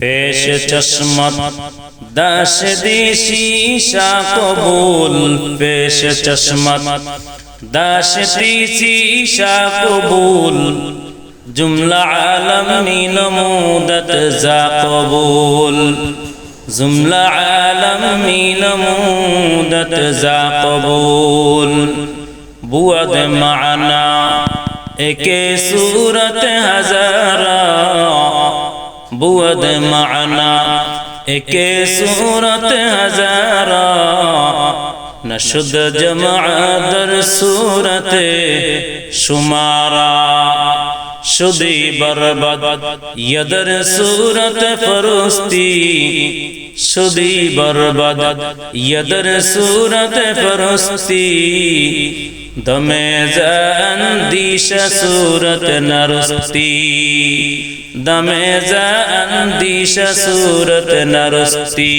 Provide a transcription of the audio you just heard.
পেশ চশমত দশ দিশি কবুল, পেশ চশমত দশ দিশি কবুল, জুমলা আলমী নমুদত যা কবুল, জুমলা আলমী নমুদত যা কবুল, বুয়াদ মানা, একে সুরত হাজার بود معنا اکی صورت هزارا نشد جمع در صورت شمارا شدی بربد یدر صورت فرستی شدی بربد یدر صورت فرستی دم زندیش صورت نرستی দমে জান্দিশ সুরত নরস্তি